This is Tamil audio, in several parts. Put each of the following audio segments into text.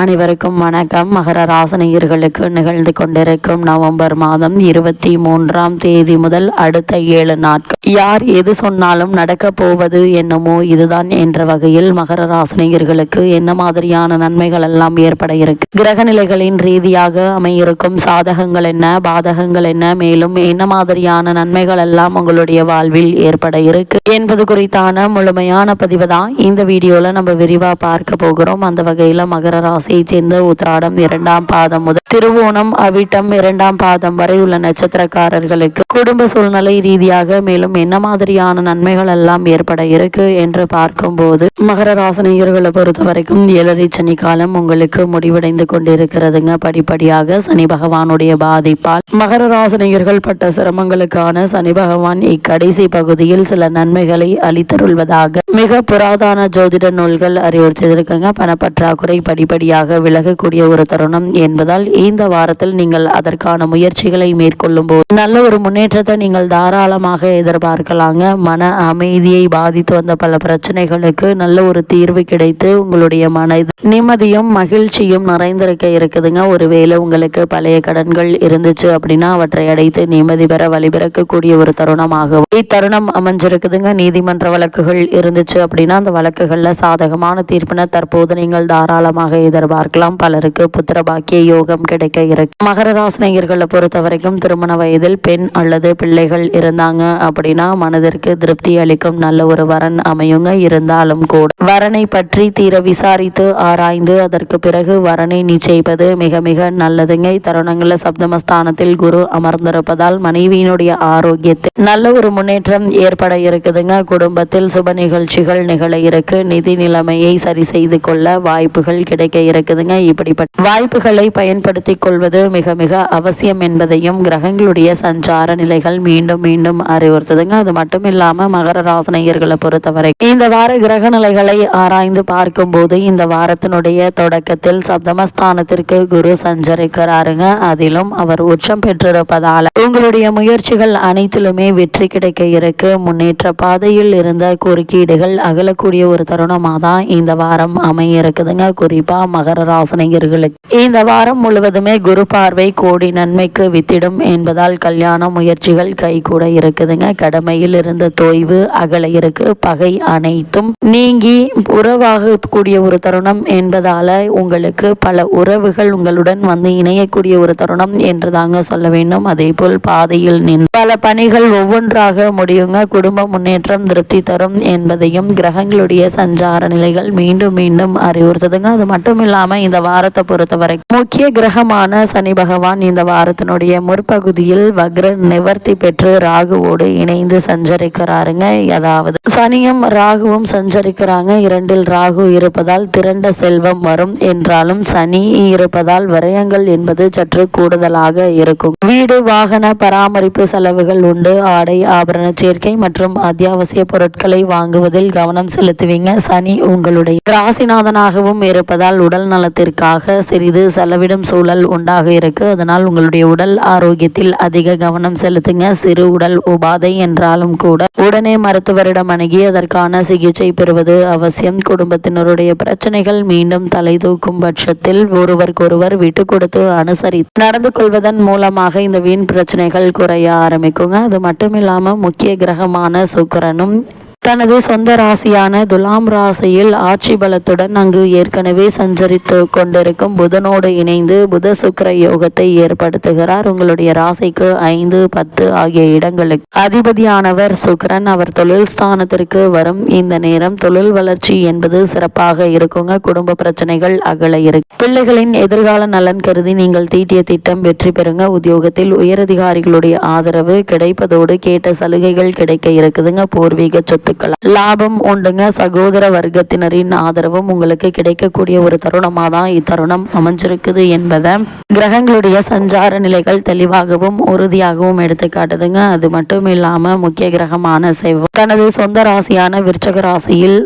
அனைவருக்கும் வணக்கம். மகர ராசனியர்களுக்கு நிகழ்ந்து கொண்டிருக்கும் நவம்பர் மாதம் இருபத்தி மூன்றாம் தேதி முதல் அடுத்த ஏழு நாட்கள். யார் எது சொன்னாலும் நடக்க போவது என்னமோ இதுதான் என்ற வகையில் மகர ராசனியர்களுக்கு என்ன மாதிரியான நன்மைகள் எல்லாம் ஏற்பட இருக்கு? கிரக நிலைகளின் ரீதியாக அமையிருக்கும் சாதகங்கள் என்ன? பாதகங்கள் என்ன? மேலும் என்ன மாதிரியான நன்மைகள் எல்லாம் உங்களுடைய வாழ்வில் ஏற்பட இருக்கு? என்பது குறித்தான முழுமையான பதிவு தான் இந்த வீடியோல நம்ம விரிவா பார்க்க போகிறோம். அந்த வகையில மகர ராசியை சேர்ந்த உத்ராடம் இரண்டாம் பாதம் முதல் திருவோணம் அவிட்டம் இரண்டாம் பாதம் வரை உள்ள நட்சத்திரக்காரர்களுக்கு குடும்ப சூழ்நிலை ரீதியாக மேலும் என்ன மாதிரியான நன்மைகள் எல்லாம் ஏற்பட இருக்கு என்று பார்க்கும்போது மகர ராசினியர்களை பொறுத்த வரைக்கும் ஏழரை சனி காலம் உங்களுக்கு முடிவடைந்து கொண்டிருக்கிறதுங்க. படிப்படியாக சனி பகவானுடைய பாதிப்பால் மகர ராசினியர்கள் பட்ட சிரமங்களுக்கான சனி பகவான் இக்கடைசி பகுதியில் சில நன்மைகளை அளித்தருள்வதாக மிக புராதன ஜோதிட நூல்கள் அறிவுறுத்தியிருக்குங்க. பணப்பற்றாக்குறை படிப்படியாக விலகக்கூடிய ஒரு தருணம் என்பதால் இந்த வாரத்தில் நீங்கள் அதற்கான முயற்சிகளை மேற்கொள்ளும் போது நல்ல ஒரு முன்னே முன்னேற்றத்தை நீங்கள் தாராளமாக எதிர்பார்க்கலாங்க. மன அமைதியை பாதித்து வந்த பல பிரச்சனைகளுக்கு நல்ல ஒரு தீர்வு கிடைத்து உங்களுடைய மன நிம்மதியும் மகிழ்ச்சியும் நிறைந்திருக்க இருக்குதுங்க. ஒருவேளை உங்களுக்கு பழைய கடன்கள் இருந்துச்சு அப்படின்னா அவற்றை அடைத்து நிம்மதி பெற வழிபிறக்கக்கூடிய ஒரு தருணமாகவும் இத்தருணம் அமைஞ்சிருக்குதுங்க. நீதிமன்ற வழக்குகள் இருந்துச்சு அப்படின்னா அந்த வழக்குகள்ல சாதகமான தீர்ப்பினை தற்போது நீங்கள் தாராளமாக எதிர்பார்க்கலாம். பலருக்கு புத்திர பாக்கிய யோகம் கிடைக்க இருக்கு. மகர ராசினியர்களை பொறுத்த வரைக்கும் திருமண வயதில் பெண் அல்லது பிள்ளைகள் இருந்தாங்க அப்படின்னா மனதிற்கு திருப்தி அளிக்கும் நல்ல ஒரு வரன் அமையுங்க. இருந்தாலும் கூட வரனை பற்றி தீர விசாரித்து ஆராய்ந்து அதற்கு பிறகு வரனை நிச்சயிப்பது மிக மிக நல்லதுங்க. இத்தருணங்கள்ல சப்தமஸ்தானத்தில் குரு அமர்ந்திருப்பதால் மனைவியினுடைய ஆரோக்கியத்தில் நல்ல ஒரு முன்னேற்றம் ஏற்பட இருக்குதுங்க. குடும்பத்தில் சுப நிகழ்ச்சிகள் நிகழ இருக்கு. நிதி நிலைமையை சரி செய்து கொள்ள வாய்ப்புகள் கிடைக்க இருக்குதுங்க. இப்படிப்பட்ட வாய்ப்புகளை பயன்படுத்திக் கொள்வது மிக மிக அவசியம் என்பதையும் கிரகங்களுடைய சஞ்சார நிலைகள் மீண்டும் மீண்டும் அறிவுறுத்துதுங்க. அது மட்டும் இல்லாம மகர ராசனையர்களை பொறுத்தவரை இந்த வார கிரக நிலைகளை ஆராய்ந்து பார்க்கும்போது இந்த வாரத்தினுடைய தொடக்கத்தில் சப்தமஸ்தானத்திற்கு குரு சஞ்சரிக்கிறாருங்க. அதிலும் அவர் உச்சம் பெற்றிருப்பதால உங்களுடைய முயற்சிகள் அனைத்திலுமே வெற்றி கிடைக்க இருக்கு. முன்னேற்ற பாதையில் இருந்த குறுக்கீடுகள் அகலக்கூடிய ஒரு தருணமாக தான் இந்த வாரம் அமைய இருக்குதுங்க குறிப்பா மகர ராசனையர்களுக்கு. இந்த வாரம் முழுவதுமே குரு பார்வை கோடி நன்மைக்கு வித்திடும் என்பதால் கல்யாண முயற்சிகள் கைகூட இருக்குதுங்க. கடமையில் இருந்த தொய்வு அகல இருக்கு. பகை அனைத்தும் நீங்கி உறவாகக்கூடிய ஒரு தருணம் என்பதால உங்களுக்கு பல உறவுகள் உங்களுடன் வந்து இணையக்கூடிய ஒரு தருணம் என்று தாங்க சொல்ல வேண்டும். அதே போல் பாதையில் நின்று பல பணிகள் ஒவ்வொன்றாக முடியுங்க. குடும்ப முன்னேற்றம் திருப்தி தரும் என்பதையும் கிரகங்களுடைய சஞ்சார நிலைகள் மீண்டும் மீண்டும் அறிவுறுத்துதுங்க. அது மட்டும் இல்லாம இந்த வாரத்தை பொறுத்தவரை முக்கிய கிரகமான சனி பகவான் இந்த வாரத்தினுடைய முற்பகுதியில் வக்ர நிவர்த்தி பெற்று ராகுவோடு இணைந்து சஞ்சரிக்கிறாருங்க. அதாவது சனியும் ராகுவும் சஞ்சரிக்கிறாங்க. இரண்டில் ராகு இருப்பதால் திரண்ட செல்வம் வரும் என்றாலும் சனி இருப்பதால் விரயங்கள் என்பது சற்று கூடுதலாக இருக்கும். வீடு வாகன பராமரிப்பு செலவுகள் உண்டு. ஆடை ஆபரண சேர்க்கை மற்றும் அத்தியாவசிய பொருட்களை வாங்குவதில் கவனம் செலுத்துவீங்க. சனி உங்களுடைய ராசிநாதனாகவும் இருப்பதால் உடல் நலத்திற்காக சிறிது செலவிடும் சூழல் உண்டாக இருக்கு. அதனால் உங்களுடைய உடல் ஆரோக்கியத்தில் அதிக கவனம் செலுத்துங்க. சிறு உடல் உபாதை என்றாலும் கூட உடனே மருத்துவரிடம் அணுகி அதற்கான சிகிச்சை பெறுவது அவசியம். குடும்பத்தினருடைய பிரச்சனைகள் மீண்டும் தலை தூக்கும் பட்சத்தில் ஒருவருக்கொருவர் விட்டு கொடுத்து அனுசரி நடந்து கொள்வதன் மூலமாக இந்த வீண் பிரச்சனைகள் குறைய ஆரம்பிக்குங்க. அது மட்டும் இல்லாம முக்கிய கிரகமான சுக்கிரனும் தனது சொந்த ராசியான துலாம் ராசியில் ஆட்சி பலத்துடன் அங்கு ஏற்கனவே சஞ்சரித்து கொண்டிருக்கும் புதனோடு இணைந்து புத சுக்கர யோகத்தை ஏற்படுத்துகிறார். உங்களுடைய ராசிக்கு ஐந்து பத்து ஆகிய இடங்களுக்கு அதிபதியானவர் சுக்கரன். அவர் தொழில் ஸ்தானத்திற்கு வரும் இந்த நேரம் தொழில் வளர்ச்சி என்பது சிறப்பாக இருக்குங்க. குடும்ப பிரச்சனைகள் அகல இருக்கு. பிள்ளைகளின் எதிர்கால நலன் கருதி நீங்கள் தீட்டிய திட்டம் வெற்றி பெறுங்க. உத்தியோகத்தில் உயரதிகாரிகளுடைய ஆதரவு கிடைப்பதோடு கேட்ட சலுகைகள் கிடைக்க இருக்குதுங்க. பூர்வீக வாழ்த்துக்கள் லாபம் உண்டுங்க. சகோதர வர்க்கத்தினரின் ஆதரவும் உங்களுக்கு கிடைக்கக்கூடிய ஒரு தருணமாக தான் இத்தருணம் அமைஞ்சிருக்குது என்பதை கிரகங்களுடைய சஞ்சார நிலைகள் தெளிவாகவும் உறுதியாகவும் எடுத்து காட்டுதுங்க அது மட்டும் இல்லாம முக்கிய கிரகமான செவ்வாய். தனது சொந்த ராசியான விருச்சக ராசியில்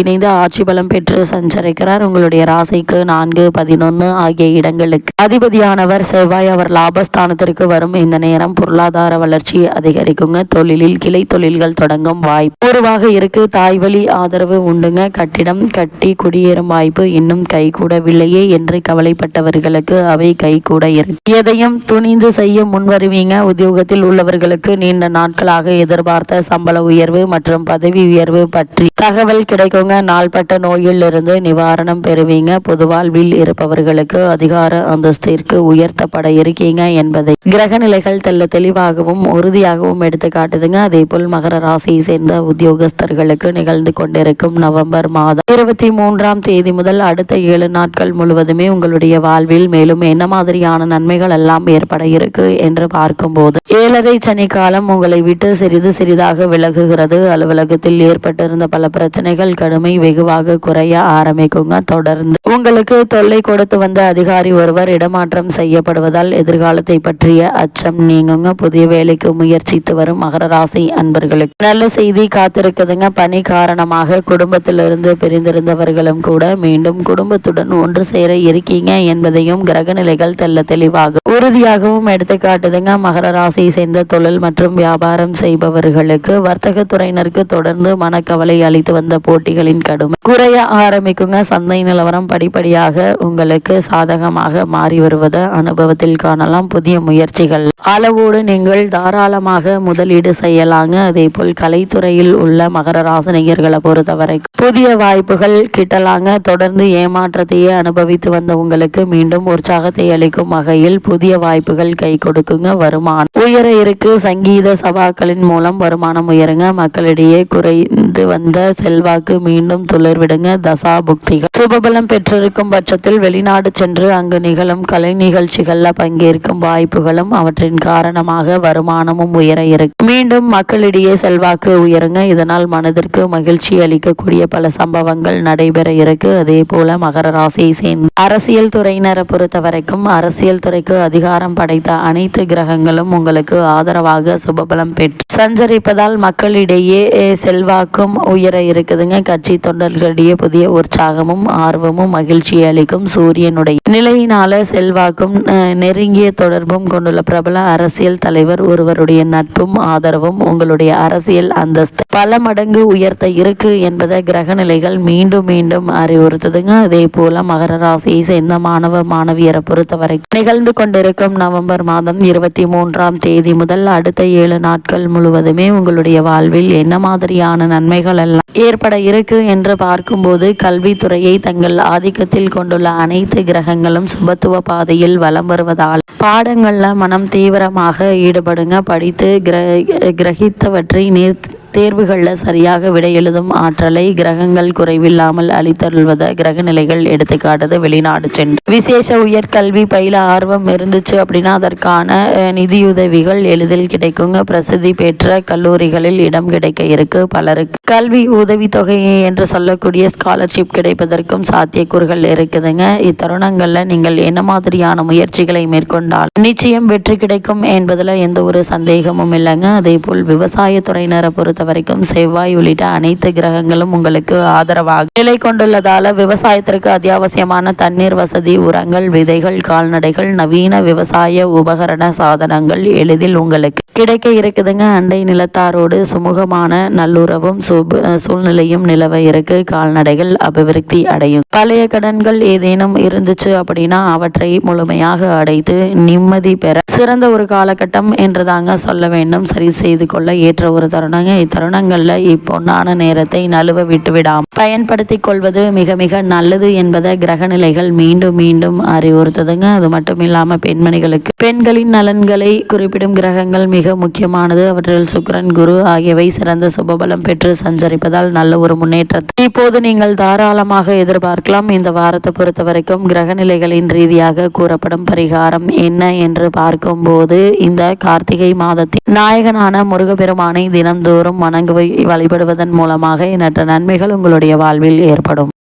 இணைந்து ஆட்சி பலம் பெற்று சஞ்சரிக்கிறார். உங்களுடைய ராசிக்கு நான்கு பதினொன்னு ஆகிய இடங்களுக்கு. அதிபதியானவர் செவ்வாய் அவர் லாபஸ்தானத்திற்கு வரும். இந்த நேரம் பொருளாதார வளர்ச்சி அதிகரிக்குங்க. தொழிலில் கிளை தொழில்கள் தொடங்கும் வாய்ப்பு. அபூர்வாக இருக்கு. தாய் வழி ஆதரவு உண்டுங்க. கட்டிடம் கட்டி குடியேறும் வாய்ப்பு இன்னும் கைகூடவில்லையே என்று கவலைப்பட்டவர்களுக்கு அவை கைகூட இருக்கு. எதையும் துணிந்து செய்ய முன்வருவீங்க. உத்தியோகத்தில் உள்ளவர்களுக்கு நீண்ட நாட்களாக எதிர்பார்த்த சம்பள உயர்வு மற்றும் பதவி உயர்வு பற்றி தகவல் கிடைக்குங்க. நாள்பட்ட நோயில் இருந்து நிவாரணம் பெறுவீங்க. பொது வாழ்வில் இருப்பவர்களுக்கு அதிகார அந்தஸ்திற்கு உயர்த்தப்பட இருக்கீங்க என்பதை கிரக நிலைகள் தெல்ல தெளிவாகவும் உறுதியாகவும் எடுத்து காட்டுதுங்க அதே போல் மகர ராசியை சேர்ந்த உத்தியோகஸ்தர்களுக்கு நிகழ்ந்து கொண்டிருக்கும் நவம்பர் மாதம் இருபத்தி மூன்றாம் தேதி முதல் அடுத்த ஏழு நாட்கள் முழுவதுமே உங்களுடைய வாழ்வில் மேலும் என்ன மாதிரியான நன்மைகள் எல்லாம் ஏற்பட இருக்கு என்று பார்க்கும்போது ஏழரை சனி காலம் உங்களை விட்டு சிறிது சிறிதாக விலகுகிறது. அலுவலகத்தில் ஏற்பட்டிருந்த பல பிரச்சனைகள் கடுமை வெகுவாக குறைய ஆரம்பிக்குங்க. தொடர்ந்து உங்களுக்கு தொல்லை கொடுத்து வந்த அதிகாரி ஒருவர் இடமாற்றம் செய்யப்படுவதால் எதிர்காலத்தை பற்றிய அச்சம் நீங்குங்க. புதிய வேலைக்கு முயற்சித்து வரும் மகர ராசி அன்பர்களுக்கு நல்ல செய்தி காத்திருக்குதுங்க. பணி காரணமாக குடும்பத்திலிருந்து பிரிந்திருந்தவர்களும் கூட மீண்டும் குடும்பத்துடன் ஒன்று சேர இருக்கீங்க என்பதையும் கிரக நிலைகள் தெல்ல தெளிவாக உறுதியாகவும் எடுத்து காட்டுதுங்க மகர ராசியை சேர்ந்த தொழில் மற்றும் வியாபாரம் செய்பவர்களுக்கு வர்த்தகத்துறையினருக்கு தொடர்ந்து மனக்கவலை அளித்து வந்த போட்டிகளின் கடுமை குறைய ஆரம்பிக்குங்க. சந்தை நிலவரம் படிப்படியாக உங்களுக்கு சாதகமாக மாறி வருவதை அனுபவத்தில் காணலாம். புதிய முயற்சிகள். அளவோடு நீங்கள் தாராளமாக முதலீடு செய்யலாங்க. அதே போல் கலைத்துறையில் உள்ள மகர ராசினியர்களை பொறுத்தவரை புதிய வாய்ப்புகள் கிட்டலாங்க. தொடர்ந்து ஏமாற்றத்தையே அனுபவித்து வந்த உங்களுக்கு மீண்டும் உற்சாகத்தை அளிக்கும் வகையில் புதிய வாய்ப்புகள் கை கொடுக்குங்க. வருமானம் உயர இருக்கு. சங்கீத சபாக்களின் மூலம் வருமானம் உயருங்க. மக்களிடையே குறைந்து வந்த செல்வாக்கு மீண்டும் துளிர்விடுங்க. தசா புக்திகள் சுபபலம் பெற்றிருக்கும் பட்சத்தில் வெளிநாடு சென்று அங்கு நிகழும் கலை நிகழ்ச்சிகள்ல பங்கேற்கும் வாய்ப்புகளும் அவற்றின் காரணமாக வருமானமும் உயர இருக்கு. மீண்டும் மக்களிடையே செல்வாக்கு உயருங்க. இதனால் மனதிற்கு மகிழ்ச்சி அளிக்கக்கூடிய பல சம்பவங்கள் நடைபெற இருக்கு. அதே போல மகர ராசியை சேர்ந்த அரசியல் துறையினரை பொறுத்த வரைக்கும் அரசியல் துறைக்கு அதிகாரம் படைத்த அனைத்து கிரகங்களும் உங்களுக்கு ஆதரவாக சுபபலம் பெற்று சஞ்சரிப்பதால் மக்களிடையே செல்வாக்கும் உயர இருக்குதுங்க. கட்சி தொண்டர்களிடையே புதிய உற்சாகமும் ஆர்வமும் மகிழ்ச்சி அளிக்கும் சூரியனுடைய நிலையினால செல்வாக்கும் நெருங்கிய தொடர்பும் கொண்டுள்ள பிரபல அரசியல் தலைவர் ஒருவருடைய நட்பும் ஆதரவும் உங்களுடைய அரசியல் அந்தஸ்து பல மடங்கு உயர்த்த இருக்கு என்பதை கிரக நிலைகள் மீண்டும் மீண்டும் அறிவுறுத்துதுங்க. அதே போல மகர ராசியை சேர்ந்த மாணவ மாணவியரை பொறுத்தவரை நிகழ்ந்து கொண்டிருக்கும் நவம்பர் மாதம் இருபத்தி மூன்றாம் தேதி முதல் அடுத்த ஏழு நாட்கள் முழுவதுமே உங்களுடைய வாழ்வில் என்ன மாதிரியான நன்மைகள் எல்லாம் ஏற்பட இருக்கு என்று பார்க்கும்போது கல்வித்துறையை தங்கள் ஆதிக்கத்தில் கொண்டுள்ள அனைத்து கிரகங்களும் சுபத்துவ பாதையில் வலம் வருவதால் பாடங்களில் மனம் தீவிரமாக ஈடுபடுங்க. படித்து கிர கிரகித்தவற்றை நேர் தேர்வுகளில் சரியாக விடை எழுதும் ஆற்றலை கிரகங்கள் குறைவில்லாமல் அளித்தருள்வதை கிரக நிலைகள் எடுத்துக்காட்டுது வெளிநாடு சென்று. விசேஷ உயர்கல்வி பயில ஆர்வம் இருந்துச்சு அப்படின்னா அதற்கான நிதியுதவிகள் எளிதில் கிடைக்குங்க. பிரசித்தி பெற்ற கல்லூரிகளில் இடம் கிடைக்க இருக்கு பலருக்கு. கல்வி உதவித்தொகை என்று சொல்லக்கூடிய ஸ்காலர்ஷிப் கிடைப்பதற்கும் சாத்தியக்கூறுகள் இருக்குதுங்க. இத்தருணங்கள்ல நீங்கள் என்ன மாதிரியான முயற்சிகளை மேற்கொண்டால் நிச்சயம் வெற்றி கிடைக்கும் என்பதுல எந்த ஒரு சந்தேகமும் இல்லைங்க. அதே போல் விவசாயத்துறையினரை பொறுத்த வரைக்கும் செவ்வாய் உள்ளிட்ட அனைத்து கிரகங்களும் உங்களுக்கு ஆதரவாக நிலை கொண்டுள்ளதால விவசாயத்திற்கு அத்தியாவசியமான தண்ணீர் வசதி உரங்கள் விதைகள் கால்நடைகள் நவீன விவசாய உபகரண சாதனங்கள் எளிதில் உங்களுக்கு கிடைக்க இருக்குதுங்க. அண்டை நிலத்தாரோடு சுமூகமான நல்லுறவும் சுப- சூழ்நிலையும் நிலவ இருக்கு. கால்நடைகள் அபிவிருத்தி அடையும். பழைய கடன்கள் ஏதேனும் இருந்துச்சு அப்படின்னா அவற்றை முழுமையாக அடைத்து நிம்மதி பெற சிறந்த ஒரு காலகட்டம் என்று தாங்க சொல்ல வேண்டும். சரி செய்து கொள்ள ஏற்ற ஒரு தருணங்க. இத்தருணங்கள்ல இப்பொன்னான நேரத்தை நழுவ விட்டுவிடாம. பயன்படுத்தி கொள்வது மிக மிக நல்லது என்பதை கிரக நிலைகள் மீண்டும் மீண்டும் அறிவுறுத்துதுங்க. அது மட்டும் இல்லாம பெண்மணிகளுக்கு. பெண்களின் நலன்களை குறிப்பிடும் கிரகங்கள் மிக மிக முக்கியமானது. அவற்றில் சுக்ரன் குரு ஆகியவை சிறந்த சுபபலம் பெற்று சஞ்சரிப்பதால் நல்ல ஒரு முன்னேற்றத்தை இப்போது நீங்கள் தாராளமாக எதிர்பார்க்கலாம். இந்த வாரத்தை பொறுத்த வரைக்கும் கிரக நிலைகளின் ரீதியாக கூறப்படும் பரிகாரம் என்ன என்று பார்க்கும்போது இந்த கார்த்திகை மாதத்தில் நாயகனான முருகப்பெருமானை தினம்தோறும் வணங்குவை வழிபடுவதன் மூலமாக எண்ணற்ற நன்மைகள் உங்களுடைய வாழ்வில் ஏற்படும்.